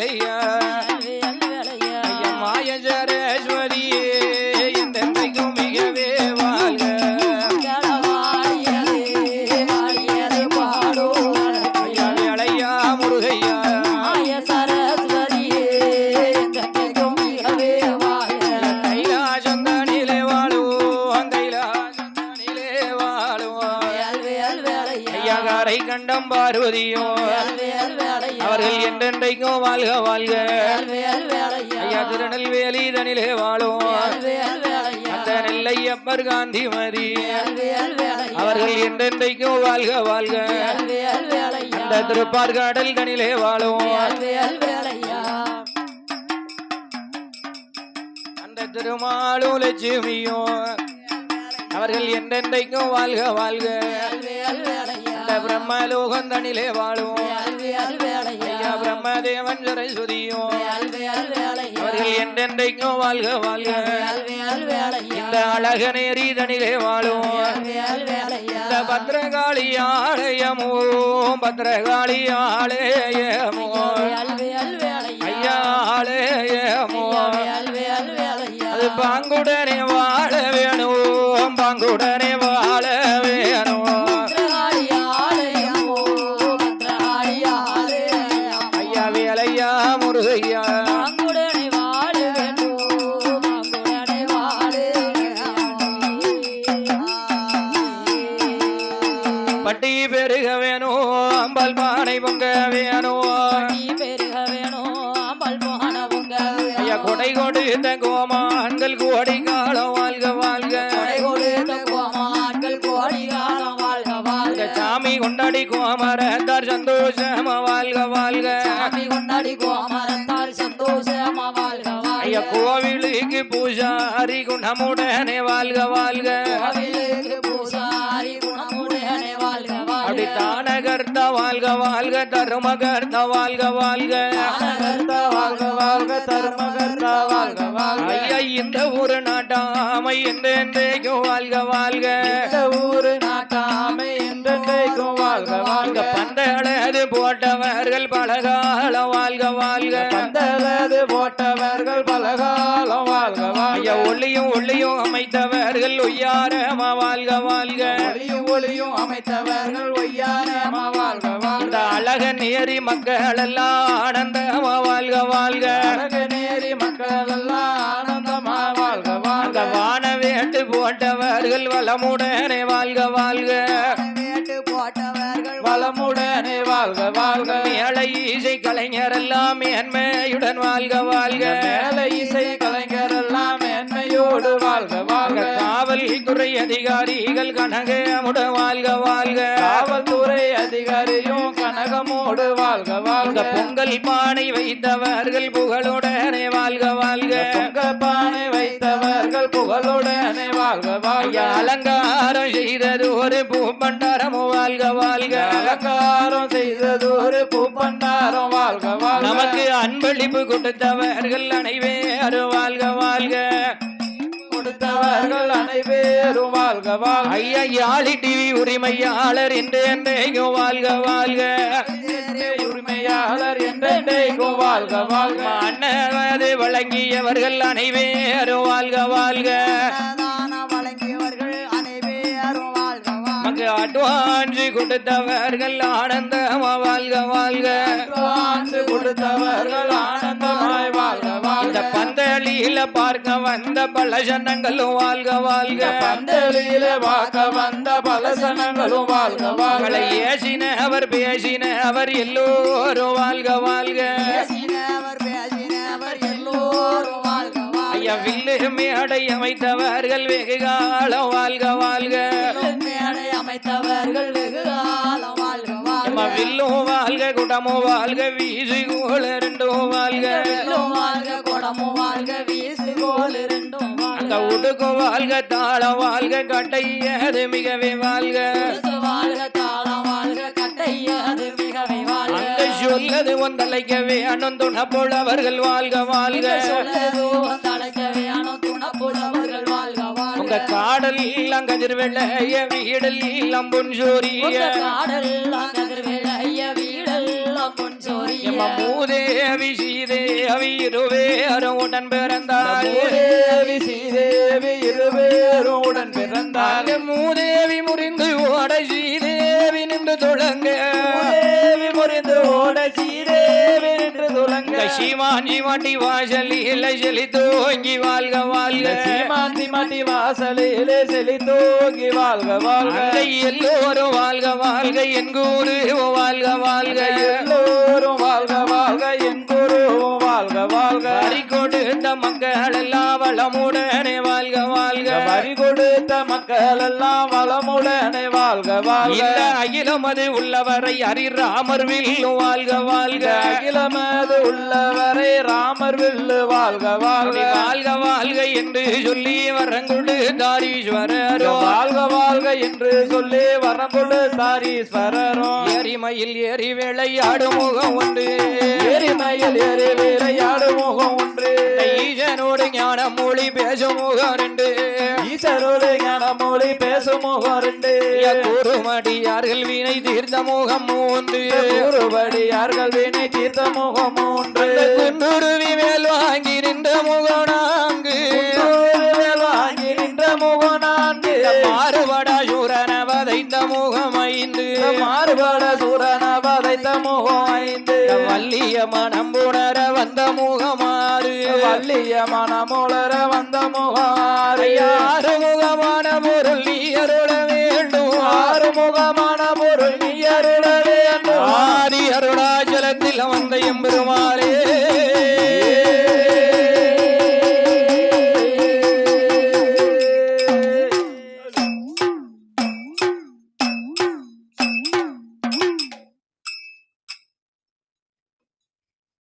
வேலையா வேலையா கண்டம் பார்வதியோ. அவர்கள் என்றென்றைக்கும் வாழ்க வாழ்க. ஐயா திருநெல்வேலி தனிலே வாழும். அந்த நெல்லையப்பர் காந்திமதி. அவர்கள் என்றென்றைக்கும் வாழ்க வாழ்க. அந்த திருப்பார்காடல் தனிலே வாழும். அந்த திருமாலும் லட்சுமியும் அவர்கள் என்றென்றைக்கும் வாழ்க வாழ்க. அந்த பிரம்மலோகம் தனிலே வாழும் ஐயா பிரம்மதேவன் சரஸ்வதியும் வேல் வேல் வேலையா? அவர்கள் என்றென்றைக்கும் வாழ்க வாழ்க. இந்த அழகநேரி தனிலே வாழும். இந்த பத்ரகாளி ஆலயமோ பத்ரகாளி ஆலயமோ. ஐயா ஆலயமோ. அது பாங்குடனே வாழ வேணும் பாங்குடனே கொடை கொடுத்த கோமான்கள் கோடி காலம் வாழ்க வாழ்க கொடை கொடுத்த கோமான்கள் கோடி காலம் வாழ்க இந்த வாழ்க சாமி கொண்டாடி கோமரத்தார் சந்தோஷமா வாழ்க வாழ்க சாமி கொண்டாடி கோமரத்தால் சந்தோஷமா வாழ்க ஐயா வாழ்க கோவிலுக்கு பூஜாரி குணமுடனே வாழ்க வாழ்க தானகர்த்த வாழ்க வாழ்க தருமகர்த்த வாழ்க வாழ்க வாழ்க வாழ்க தர்மகர்த்த வாழ்க வாழ்க. ஐயா இந்த ஊரு நாட்டாமை என்றென்றைக்கும் வாழ்க வாழ்க. இந்த ஊரு நாட்டாமை என்றென்றைக்கும் வாழ்க வாழ்க பந்தளது போட்டவர்கள் பலகாலம் வாழ்க வாழ்க. பந்தலது போட்டவர்கள் பலகாலம் வாழ்க வாழ்க. ஒளியும் ஒளியும் அமைத்தவர்கள் ஒய்யாரமா வாழ்க வாழ்க. ஒளியும் ஒளியும் அமைத்தவர்கள் ஒய்யாரமா வாழ்க வாழ்க. அழக நேரி மக்கள் எல்லாம் ஆனந்தமா வாழ்க வாழ்க. அழகு நேரி மக்கள் எல்லாம் ஆனந்தமா வாழ்க வாழ்க. வான வேட்டு போட்டவர்கள் வளமுடனே வாழ்க வாழ்க. வளமுடனே வாழ்க வாழ்க. மேலை இசை கலைஞர் எல்லாம் மேன்மையுடன் வாழ்க வாழ்க. மேல காவல்துறை அதிகாரிகள் கனகமுட வாழ்க வாழ்க. காவல்துறை அதிகாரியும் கனகமோடு வாழ்க வாழ்க. பொங்கல் பானை வைத்தவர்கள் புகழுடனே வாழ்க வாழ்க. பொங்க பானை வைத்தவர்கள் புகழுடனே வாழ்க வாழ்க. அலங்காரம் செய்தது ஒரு பூப்பண்டாரமோ வாழ்க வாழ்க. அலங்காரம் செய்தது ஒரு பூப்பண்டாரம் வாழ்க வாழ்க. நமக்கு அன்பளிப்பு கொடுத்தவர்கள் அனைவரும் வாழ்க வாழ்க. கொடுத்தவர்கள் அனைவரும் வாழ்க வாழ்க. ஐயா யாழி டிவி உரிமையாளர் என்று என்றைக்கும் வாழ்க. வாழ்க உரிமையாளர் என்றென்றைக்கும் வாழ்க வழங்கியவர்கள் அனைவரும் வாழ்க வாழ்க. அட்வான்ஸ் கொடுத்தவர்கள் ஆனந்தமா வாழ்க வாழ்க. வாழ்க கொடுத்தவர்கள் பந்தலியில பார்க்க வந்த பல ஜனங்களும் வாழ்க வாழ்க. பந்தலில பார்க்க வந்த பல சனங்களும் வாழ்க வாழ்க. ஏசின அவர் பேசின அவர் எல்லோரும் வாழ்க வாழ்க. வில்லு மேடை அமைத்தவர்கள் வெகு காலம் வாழ்க வாழ்க. மேடை அமைத்தவர்கள் வெகு காலம் வாழ்க வாழ்க. வில்லும் வாழ்க குடமும் வாழ்க வீசு கோல ரெண்டும் வாழ்க வாழ்க குடமும் வாழ்க அந்த வாழ்க தாளம் வாழ்க கட்டையது மிகவே வாழ்க. வாழ்க தாளம் வாழ்க கட்டையது மிகவே வாழ்க. அந்த சொல்லது ஒந்தலைக்க வேணும் துணப்புள்ளவர்கள் வாழ்க வாழ்க. சொல்லதோ தழைக்கவே அணு துணப்புலவர்கள் வாழ்க உங்க காடல் அங்கதிர் வெள்ளைய வீடல் அம்புன் சோரிய உங்க காடெல்லாம் மூதேவி சீதேவி இருவேறும் உடன் பிறந்தாள் மூதேவி சீதேவி இருவேரும் உடன் பிறந்தாள் மூதேவி முறிந்து ஓட சீதேவி நின்று தொடங்க. தேவி முறிந்து ஓட சீதேவி நின்று இந்த சீமாஞ்சி மாட்டி வாசல் இல்லை செலி தோங்கி வாழ்க வாழ்க. சீமாந்தி மாட்டி வாசலிலே செலி தூங்கி வாழ்க வாழ்க. எல்லோரும் வாழ்க வாழ்க என் கூறு வாழ்க வாழ்க. எல்லோரும் மக்கள் எல்லாம் வளமுடனே வாழ்க வாழ்க. இல்ல அகிலம் அது உள்ளவரை ஹரிராமர் வில்லும் வாழ்க வாழ்க. அகிலமது உள்ளவரை ராமர் வில்லு வாழ்க வாழ்க. வாழ்க வாழ்க என்று சொல்லி வரங்குடு தாரீஸ்வரரோ. வாழ்க வாழ்க என்று சொல்லி வரங்குழு தாரீஸ்வரரும் எரிமையில் விளையாடும் முகம் உண்டு. எரிமையில் எரி விளையாடும் முகம் ஒன்று ஈசனோடு ஞான மொழி பேசும் முகம் ரெண்டு ஈசரோடு ஞான மொழி பேசும் முகம் ரெண்டு குருமடியார்கள் வீணை தீர்ந்த முகம் மூன்று. கூறுபடியார்கள் வினை தீர்த்த முகம் மூன்று. குன்றுருவி மேல் வாங்கி நின்ற முகம் நான்கு கூறுவேல் வாங்கி நின்ற முகம் நான்கு மாறுபடா சூரன வதைந்த முகம் ஐந்து. மாறுபட சூரன பதைத்த முகம் ஐந்து. வள்ளிய மனம் வள்ளிய மனமுளர வந்த முகம்.